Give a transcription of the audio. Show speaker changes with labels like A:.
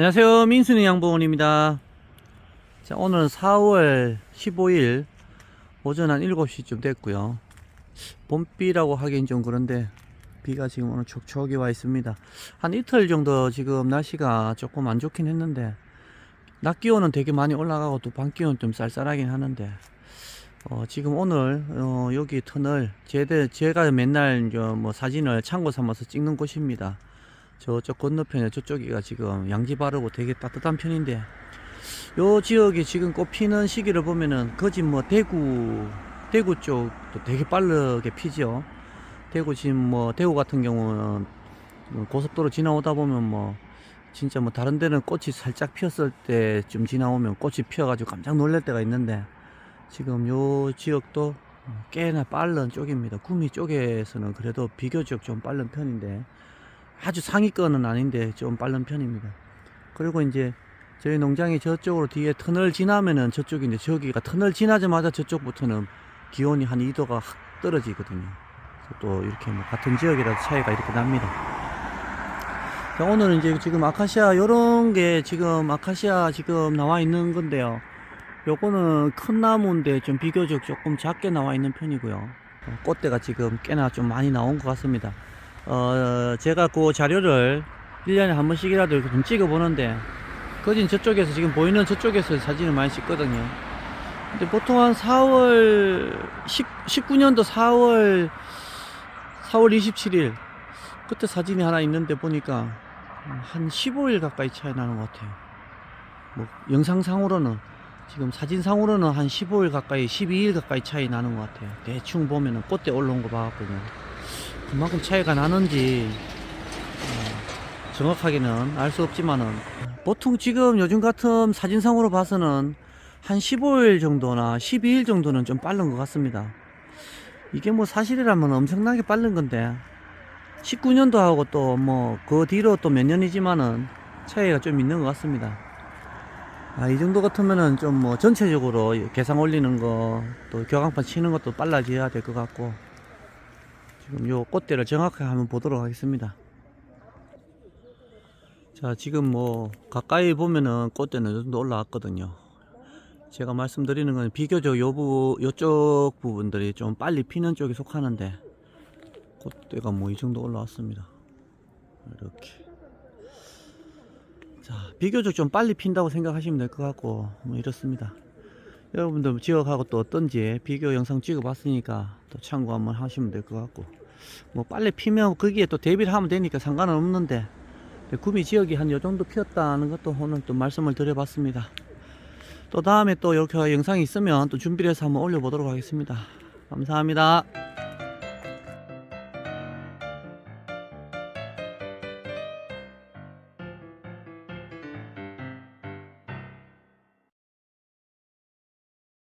A: 안녕하세요. 민순이 양봉원입니다. 자, 오늘은 4월 15일 오전 한 7시쯤 됐고요. 봄비라고 하긴 좀 그런데 비가 지금 오늘 촉촉이 와 있습니다. 한 이틀 정도 지금 날씨가 조금 안 좋긴 했는데 낮 기온은 되게 많이 올라가고 또 밤 기온은 좀 쌀쌀하긴 하는데 어, 지금 오늘 어, 여기 터널 제대, 제가 맨날 저뭐 사진을 참고 삼아서 찍는 곳입니다. 저쪽 건너편에 저쪽이가 지금 양지 바르고 되게 따뜻한 편인데 요 지역이 지금 꽃 피는 시기를 보면은 거진 뭐 대구 대구 쪽도 되게 빠르게 피죠. 대구 지금 뭐 대구 같은 경우는 뭐 고속도로 지나오다 보면 뭐 진짜 뭐 다른 데는 꽃이 살짝 피었을 때좀 지나오면 꽃이 피어가지고 깜짝 놀랄 때가 있는데 지금 요 지역도 꽤나 빠른 쪽입니다. 구미 쪽에서는 그래도 비교적 좀 빠른 편인데 아주 상위권은 아닌데 좀 빠른 편입니다. 그리고 이제 저희 농장이 저쪽으로 뒤에 터널 지나면은 저쪽인데 저기가 터널 지나자마자 저쪽부터는 기온이 한 2도가 확 떨어지거든요. 또 이렇게 뭐 같은 지역이라도 차이가 이렇게 납니다. 자, 오늘은 이제 지금 아카시아 요런 게 지금 아카시아 지금 나와 있는 건데요. 요거는 큰 나무인데 좀 비교적 조금 작게 나와 있는 편이고요. 어, 꽃대가 지금 꽤나 좀 많이 나온 것 같습니다. 어, 제가 그 자료를 1년에 한 번씩이라도 이렇게 좀 찍어 보는데, 거진 저쪽에서 지금 보이는 저쪽에서 사진을 많이 찍거든요. 근데 보통 한 4월, 10, 19년도 4월, 4월 27일, 그때 사진이 하나 있는데 보니까 한 15일 가까이 차이 나는 것 같아요. 뭐, 영상상으로는, 지금 사진상으로는 한 15일 가까이, 12일 가까이 차이 나는 것 같아요. 대충 보면은 꽃대 올라온 거 봐갖거든요. 그만큼 차이가 나는지 어, 정확하게는 알 수 없지만은 보통 지금 요즘 같은 사진상으로 봐서는 한 15일 정도나 12일 정도는 좀 빠른 것 같습니다. 이게 뭐 사실이라면 엄청나게 빠른 건데 19년도 하고 또 뭐 그 뒤로 또 몇 년이지만은 차이가 좀 있는 것 같습니다. 아, 이 정도 같으면은 좀 뭐 전체적으로 개상 올리는 거 또 교강판 치는 것도 빨라져야 될 것 같고 지금 요 꽃대를 정확하게 한번 보도록 하겠습니다. 자, 지금 뭐 가까이 보면은 꽃대는 요 정도 올라왔거든요. 제가 말씀드리는 건 비교적 요 부, 요쪽 부분들이 좀 빨리 피는 쪽에 속하는데 꽃대가 뭐 이 정도 올라왔습니다. 이렇게. 자, 비교적 좀 빨리 핀다고 생각하시면 될 것 같고 뭐 이렇습니다. 여러분들 지역하고 또 어떤지 비교 영상 찍어 봤으니까 또 참고 한번 하시면 될 것 같고 뭐 빨리 피면 거기에 또 대비를 하면 되니까 상관은 없는데 구미 지역이 한 요 정도 피었다는 것도 오늘 또 말씀을 드려봤습니다. 또 다음에 또 이렇게 영상이 있으면 또 준비를 해서 한번 올려보도록 하겠습니다. 감사합니다